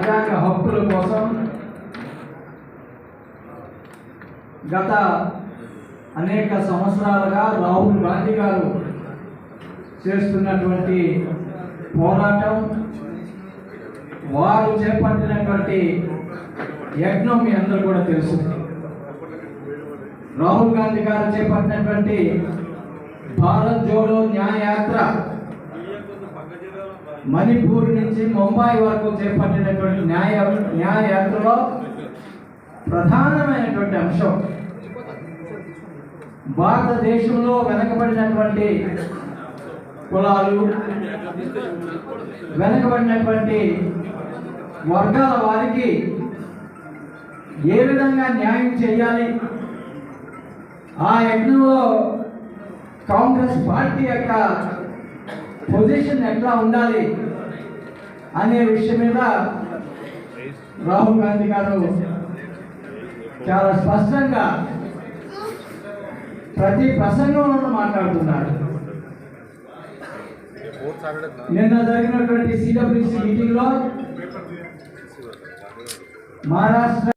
రాజ్యాంగ హక్కుల కోసం గత అనేక సంవత్సరాలుగా రాహుల్ గాంధీ గారు చేస్తున్నటువంటి పోరాటం వారు చేపట్టినటువంటి యజ్ఞం మీ అందరూ కూడా తెలుసు. రాహుల్ గాంధీ గారు చేపట్టినటువంటి భారత్ జోడో న్యాయ యాత్ర మణిపూర్ నుంచి ముంబై వరకు చేపట్టినటువంటి న్యాయ న్యాయయాత్రలో ప్రధానమైనటువంటి అంశం భారతదేశంలో వెనకబడినటువంటి కులాలు వెనకబడినటువంటి వర్గాల వారికి ఏ విధంగా న్యాయం చేయాలి? ఆ యజ్ఞంలో కాంగ్రెస్ పార్టీ యొక్క పొజిషన్ ఎట్లా ఉండాలి అనే విషయం మీద రాహుల్ గాంధీ గారు చాలా స్పష్టంగా ప్రతి ప్రసంగంలోనూ మాట్లాడుతున్నారు. నిన్న జరిగినటువంటి సిడబ్ల్యూసి మీటింగ్లో మహారాష్ట్ర